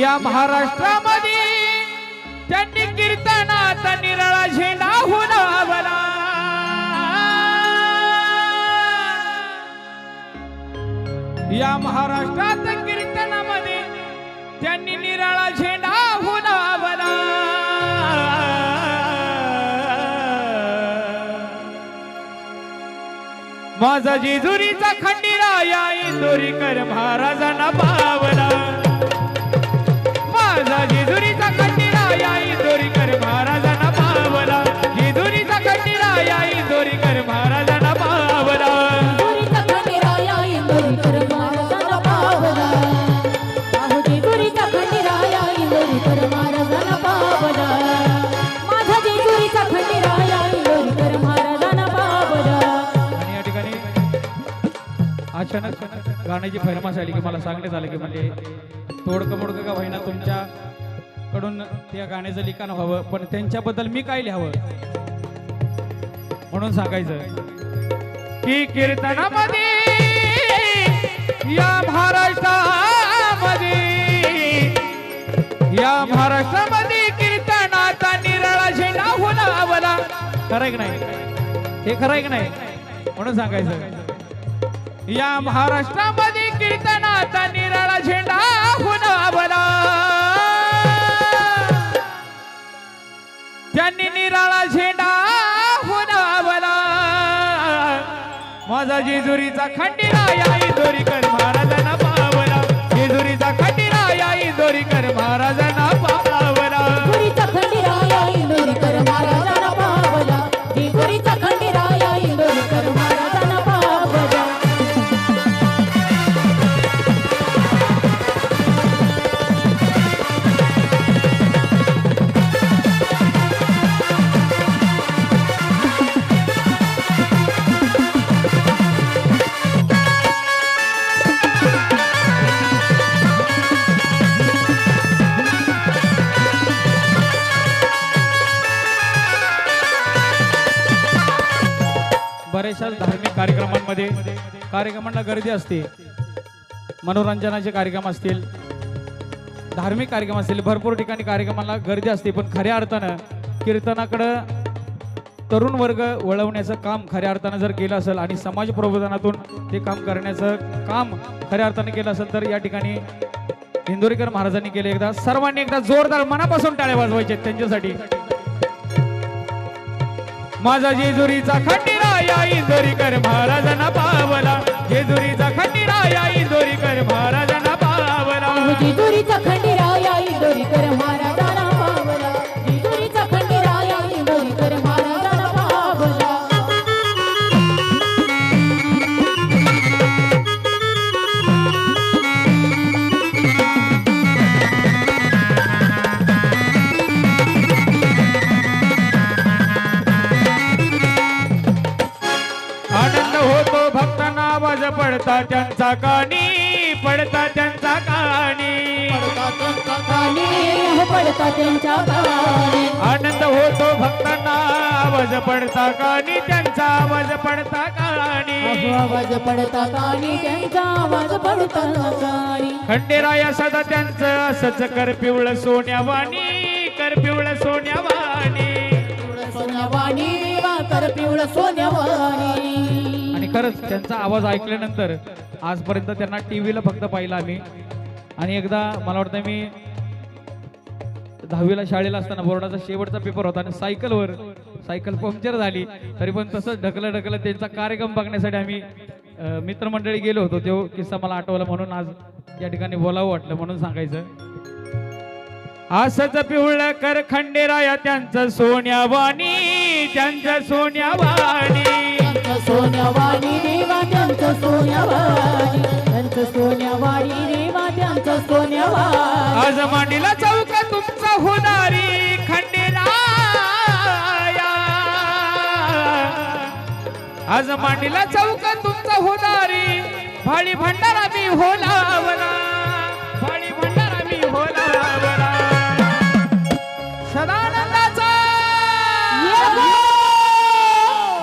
या महाराष्ट्रामध्ये त्यांनी कीर्तनाचा निराळा झेंडा हुनावला या महाराष्ट्रात कीर्तनामध्ये त्यांनी निराळा झेंडा हुनावला माझा जेजुरीचा खंडीरा या इंदोरीकर महाराजांना पावला. गाण्याची फैरमाश आली की मला सांगण्यात आलं की म्हणजे तोडकं मोडकं का होईना तुमच्या कडून त्या गाण्याचं लिखाण व्हावं पण त्यांच्याबद्दल मी काय लिहावं? म्हणून सांगायचं की कीर्तनामध्ये या महाराष्ट्रामध्ये या महाराष्ट्रामध्ये कीर्तनाचा निराळा झेंडा होलावला खरंय की नाही? हे खरंय की नाही? म्हणून सांगायचं. या महाराष्ट्रामध्ये कीर्तनाचा निराळा झेंडा हुनावला त्यांनी निराळा झेंडा हुनावला माझा जेजुरीचा खंडीरा या इंदोरीकर महाराजांना पावला. जेजुरीचा खंडीरा या इंदोरीकर महाराज बऱ्याचशा धार्मिक कार्यक्रमांमध्ये कार्यक्रमांना गर्दी असते. मनोरंजनाचे कार्यक्रम असतील धार्मिक कार्यक्रम असतील भरपूर ठिकाणी कार्यक्रमाला गर्दी असते. पण खऱ्या अर्थानं कीर्तनाकडं तरुण वर्ग वळवण्याचं काम खऱ्या अर्थानं जर केलं असेल आणि समाज प्रबोधनातून ते काम करण्याचं काम खऱ्या अर्थानं केलं असेल तर या ठिकाणी इंदोरीकर महाराजांनी केले एकदा. सर्वांनी एकदा जोरदार मनापासून टाळ्या वाजवायचे त्यांच्यासाठी. माझा जेजुरीचा खंडीरा या इंदोरीकर महाराजांना पावला. जेजुरीचा खंडीरा या इंदोरीकर महाराजांना पावला. अहो जेजुरीचा खंडेराया इंदोरीकर महाराजांना आनंद होतो भक्तांना आवाज पडता त्यांचा कानी. पडता त्यांचा कानी पडता त्यांच्या कानी. आनंद होतो भक्तांना आवाज पडता कानी त्यांचा आवाज पडता कानी. आवाज पडता कानी त्यांचा आवाज पडता कानी. खंडेराया सदा त्यांचं असंच कर पिवळ सोन्यावानी कर पिवळ सोन्यावानी. खरंच त्यांचा आवाज ऐकल्यानंतर आजपर्यंत त्यांना टीव्हीला फक्त पाहिलं आम्ही. आणि एकदा मला वाटतं मी दहावीला शाळेला असताना बोर्डाचा शेवटचा पेपर होता आणि सायकलवर सायकल पंक्चर झाली. तरी पण तसंच ढकलं ढकलं त्यांचा कार्यक्रम बघण्यासाठी आम्ही मित्रमंडळी गेलो होतो. तो किस्सा मला आठवला म्हणून आज या ठिकाणी बोलावं वाटलं म्हणून सांगायचं. असंच पिवळं कर खंडेराया त्यांचं सोन्यावाणी त्यांचं सोन्यावाणी. त्यांचं सोन्यावाणी देवा त्यांचं सोन्यावाणी त्यांचं सोन्यावाणी देवा त्यांचं सोन्यावाणी आज मांडीला चौक तुमचा होणारी खंडेराया आज मांडीला चौक तुमचा होणारी भाळी भंडारा मी होलावला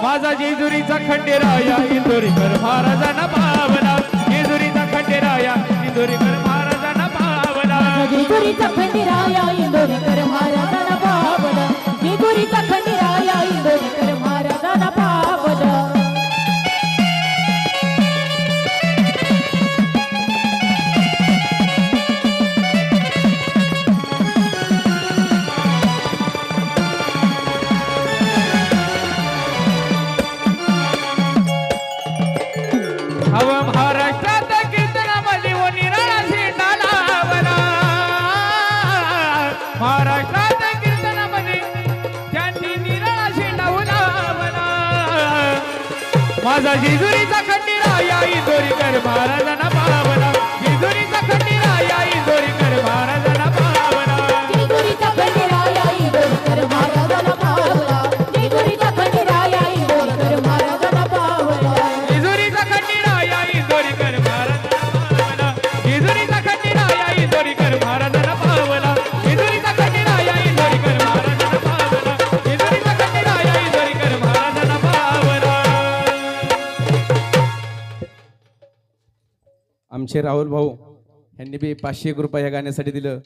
माझा जेजुरीचा खंडेराया इंदोरीकर महाराजांना भावला जेजुरीचा खंडेराया इंदोरीकर महाराजांना भावला जेजुरीचा खंडेराया इंदोरीकर महाराज माझा जिजुरीचा खंडीरा याई दोरी कर महाराजांना पावला आमचे राहुल भाऊ यांनी बी पाचशे एक रुपये या गाण्यासाठी दिलं.